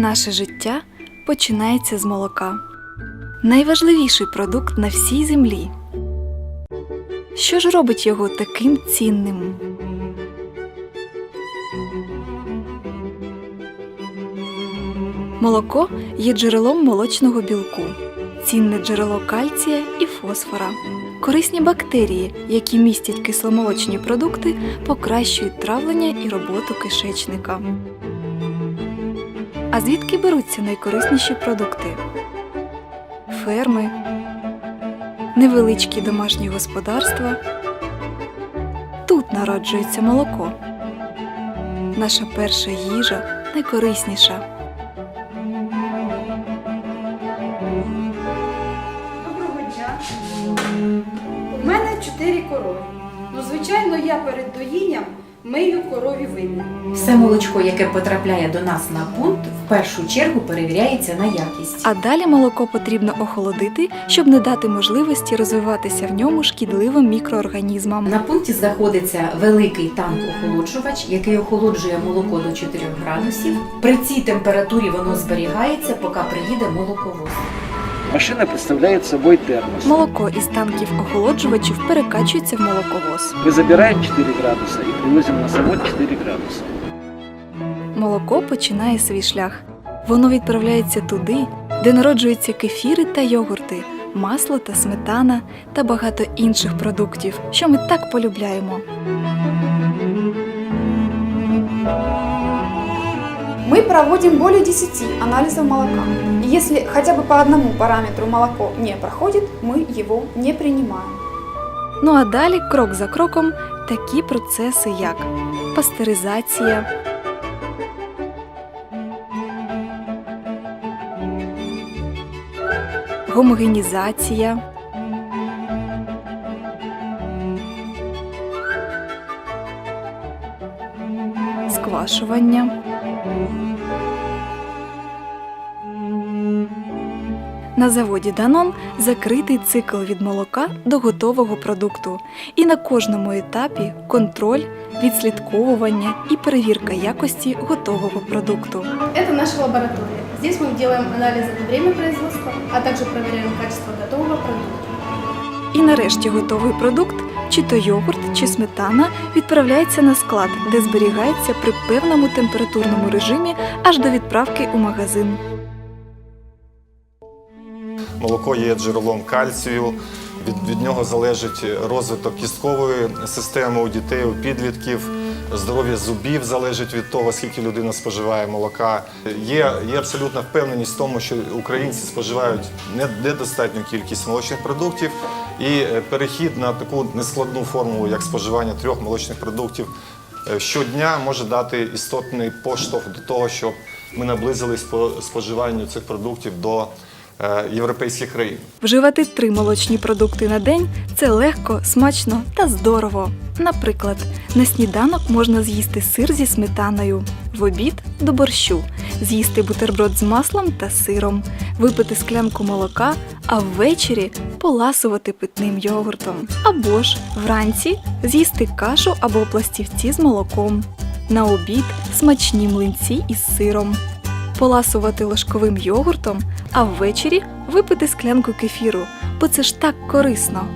Наше життя починається з молока. Найважливіший продукт на всій землі. Що ж робить його таким цінним? Молоко є джерелом молочного білку, цінне джерело кальція і фосфора. Корисні бактерії, які містять кисломолочні продукти, покращують травлення і роботу кишечника. А звідки беруться найкорисніші продукти? Ферми, невеличкі домашні господарства. Тут народжується молоко. Наша перша їжа найкорисніша. Доброго дня. У мене чотири корови. Ну, звичайно, я перед доїнням мию корові винні. Все молочко, яке потрапляє до нас на пункт, в першу чергу перевіряється на якість. А далі молоко потрібно охолодити, щоб не дати можливості розвиватися в ньому шкідливим мікроорганізмам. На пункті знаходиться великий танк-охолоджувач, який охолоджує молоко до 4 градусів. При цій температурі воно зберігається, поки приїде молоковоз. Машина представляет собой термос. Молоко із танків охолоджувачів перекачується в молоковоз. Мы забираем 4 градуса и привозим на завод 4 градуса. Молоко починає свій шлях. Воно відправляється туди, де народжуються кефіри та йогурти, масло та сметана та багато інших продуктів, що ми так полюбляємо. Мы проводим более 10 анализов молока. И если хотя бы по одному параметру молоко не проходит, мы его не принимаем. Ну а далі, крок за кроком, такі процеси, як пастеризація, гомогенізація, сквашування. На заводі Данон закритий цикл від молока до готового продукту, і на кожному етапі контроль, відслідковування і перевірка якості готового продукту. Это наша лаборатория. Здесь мы делаем анализы на время производства, а также проверяем качество готового продукта. І нарешті готовий продукт, чи то йогурт, чи сметана, відправляється на склад, де зберігається при певному температурному режимі аж до відправки у магазин. Молоко є джерелом кальцію. Від, від нього залежить розвиток кісткової системи у дітей, у підлітків. Здоров'я зубів залежить від того, скільки людина споживає молока. Є, є абсолютна впевненість в тому, що українці споживають не- недостатню кількість молочних продуктів, і е, перехід на таку нескладну формулу, як споживання трьох молочних продуктів е, щодня може дати істотний поштовх до того, щоб ми наблизились по споживанню цих продуктів до е, європейських країн. Вживати три молочні продукти на день це легко, смачно та здорово. Наприклад, на сніданок можна з'їсти сир зі сметаною, в обід до борщу, з'їсти бутерброд з маслом та сиром, випити склянку молока, а ввечері поласувати питним йогуртом. Або ж вранці з'їсти кашу або пластівці з молоком. На обід смачні млинці із сиром поласувати ложковим йогуртом, а ввечері випити склянку кефіру, бо це ж так корисно.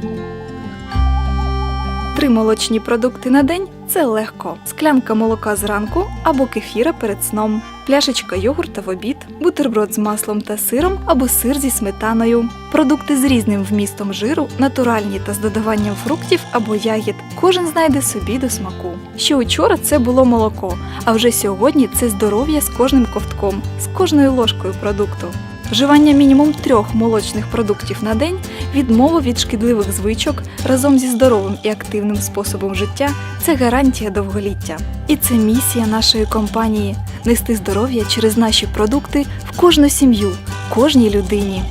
Три молочні продукти на день це легко. Склянка молока зранку або кефіра перед сном, пляшечка йогурта в обід, бутерброд з маслом та сиром або сир зі сметаною, продукти з різним вмістом жиру, натуральні та з додаванням фруктів або ягід. Кожен знайде собі до смаку. Ще учора це було молоко, а вже сьогодні це здоров'я з кожним ковтком, з кожною ложкою продукту. Вживання мінімум трьох молочних продуктів на день, відмова від шкідливих звичок разом зі здоровим і активним способом життя це гарантія довголіття. І це місія нашої компанії нести здоров'я через наші продукти в кожну сім'ю, кожній людині.